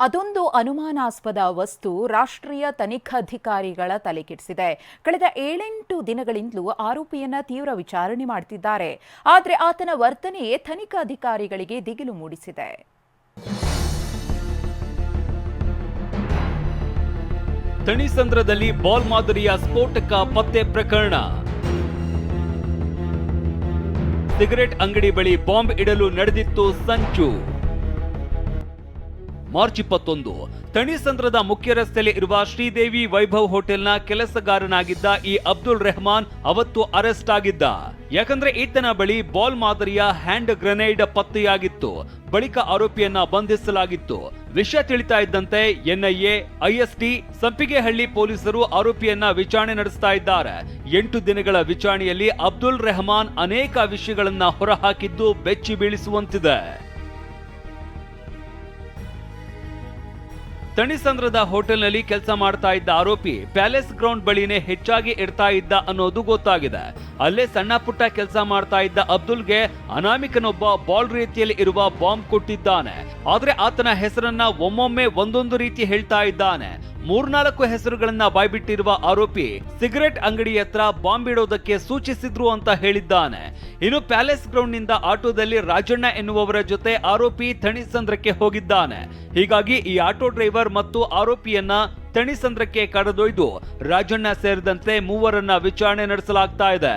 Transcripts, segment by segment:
ಅದೊಂದು ಅನುಮಾನಾಸ್ಪದ ವಸ್ತು ರಾಷ್ಟ್ರೀಯ ತನಿಖಾಧಿಕಾರಿಗಳ ತಲೆಕೆಡಿಸಿದೆ. ಕಳೆದ ಏಳೆಂಟು ದಿನಗಳಿಂದಲೂ ಆರೋಪಿಯನ್ನ ತೀವ್ರ ವಿಚಾರಣೆ ಮಾಡ್ತಿದ್ದಾರೆ. ಆದರೆ ಆತನ ವರ್ತನೆಯೇ ತನಿಖಾಧಿಕಾರಿಗಳಿಗೆ ದಿಗಿಲು ಮೂಡಿಸಿದೆ. ತಣಿಸಂದ್ರದಲ್ಲಿ ಬಾಲ್ ಮಾದರಿಯ ಸ್ಫೋಟಕ ಪತ್ತೆ ಪ್ರಕರಣ. ಸಿಗರೆಟ್ ಅಂಗಡಿ ಬಳಿ ಬಾಂಬ್ ಇಡಲು ನಡೆದಿತ್ತು ಸಂಚು. ಮಾರ್ಚ್ ಇಪ್ಪತ್ತೊಂದು ತಣಿಸಂದ್ರದ ಮುಖ್ಯ ರಸ್ತೆಯಲ್ಲಿ ಇರುವ ಶ್ರೀದೇವಿ ವೈಭವ್ ಹೋಟೆಲ್ನ ಕೆಲಸಗಾರನಾಗಿದ್ದ ಈ ಅಬ್ದುಲ್ ರೆಹಮಾನ್ ಅವತ್ತು ಅರೆಸ್ಟ್ ಆಗಿದ್ದ. ಯಾಕಂದ್ರೆ ಈತನ ಬಳಿ ಬಾಲ್ ಮಾದರಿಯ ಹ್ಯಾಂಡ್ ಗ್ರೆನೇಡ್ ಪತ್ತೆಯಾಗಿತ್ತು. ಬಳಿಕ ಆರೋಪಿಯನ್ನ ಬಂಧಿಸಲಾಗಿತ್ತು. ವಿಷಯ ತಿಳಿತಾ ಇದ್ದಂತೆ ಎನ್ಐಎ ಐಎಸ್ಟಿ ಸಂಪಿಗೆಹಳ್ಳಿ ಪೊಲೀಸರು ಆರೋಪಿಯನ್ನ ವಿಚಾರಣೆ ನಡೆಸ್ತಾ ಇದ್ದಾರೆ. ಎಂಟು ದಿನಗಳ ವಿಚಾರಣೆಯಲ್ಲಿ ಅಬ್ದುಲ್ ರೆಹಮಾನ್ ಅನೇಕ ವಿಷಯಗಳನ್ನ ಹೊರಹಾಕಿದ್ದು ಬೆಚ್ಚಿ ಬೀಳಿಸುವಂತಿದೆ. ತಣಿಸಂದ್ರದ ಹೋಟೆಲ್ನಲ್ಲಿ ಕೆಲಸ ಮಾಡ್ತಾ ಇದ್ದ ಆರೋಪಿ ಪ್ಯಾಲೇಸ್ ಗ್ರೌಂಡ್ ಬಳಿನೇ ಹೆಚ್ಚಾಗಿ ಇಡ್ತಾ ಇದ್ದ ಅನ್ನೋದು ಗೊತ್ತಾಗಿದೆ. ಅಲ್ಲೇ ಸಣ್ಣ ಪುಟ್ಟ ಕೆಲಸ ಮಾಡ್ತಾ ಇದ್ದ ಅಬ್ದುಲ್ಗೆ ಅನಾಮಿಕನೊಬ್ಬ ಬಾಲ್ ರೀತಿಯಲ್ಲಿ ಇರುವ ಬಾಂಬ್ ಕೊಟ್ಟಿದ್ದಾನೆ. ಆದ್ರೆ ಆತನ ಹೆಸರನ್ನ ಒಮ್ಮೊಮ್ಮೆ ಒಂದೊಂದು ರೀತಿ ಹೇಳ್ತಾ ಇದ್ದಾನೆ. ಮೂರ್ನಾಲ್ಕು ಹೆಸರುಗಳನ್ನ ಬಾಯ್ಬಿಟ್ಟಿರುವ ಆರೋಪಿ ಸಿಗರೆಟ್ ಅಂಗಡಿ ಹತ್ರ ಬಾಂಬ್ ಇಡೋದಕ್ಕೆ ಸೂಚಿಸಿದ್ರು ಅಂತ ಹೇಳಿದ್ದಾನೆ. ಇನ್ನು ಪ್ಯಾಲೇಸ್ ಗ್ರೌಂಡ್ನಿಂದ ಆಟೋದಲ್ಲಿ ರಾಜಣ್ಣ ಎನ್ನುವವರ ಜೊತೆ ಆರೋಪಿ ಥಣಿಸಂದ್ರಕ್ಕೆ ಹೋಗಿದ್ದಾನೆ. ಹೀಗಾಗಿ ಈ ಆಟೋ ಡ್ರೈವರ್ ಮತ್ತು ಆರೋಪಿಯನ್ನ ತಣಿಸಂದ್ರಕ್ಕೆ ಕರೆದೊಯ್ದು ರಾಜಣ್ಣ ಸೇರಿದಂತೆ ಮೂವರನ್ನ ವಿಚಾರಣೆ ನಡೆಸಲಾಗ್ತಾ ಇದೆ.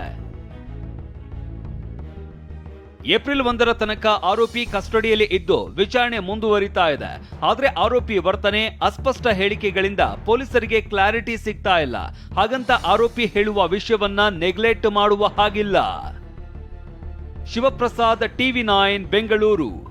ಏಪ್ರಿಲ್ ಒಂದರ ತನಕ ಆರೋಪಿ ಕಸ್ಟಡಿಯಲ್ಲಿ ಇದ್ದು ವಿಚಾರಣೆ ಮುಂದುವರಿತಾ ಇದೆ. ಆದರೆ ಆರೋಪಿ ವರ್ತನೆ ಅಸ್ಪಷ್ಟ ಹೇಳಿಕೆಗಳಿಂದ ಪೊಲೀಸರಿಗೆ ಕ್ಲಾರಿಟಿ ಸಿಗ್ತಾ ಇಲ್ಲ. ಹಾಗಂತ ಆರೋಪಿ ಹೇಳುವ ವಿಷಯವನ್ನ ನೆಗ್ಲೆಕ್ಟ್ ಮಾಡುವ ಹಾಗಿಲ್ಲ. Shivaprasad TV nine, Bengaluru.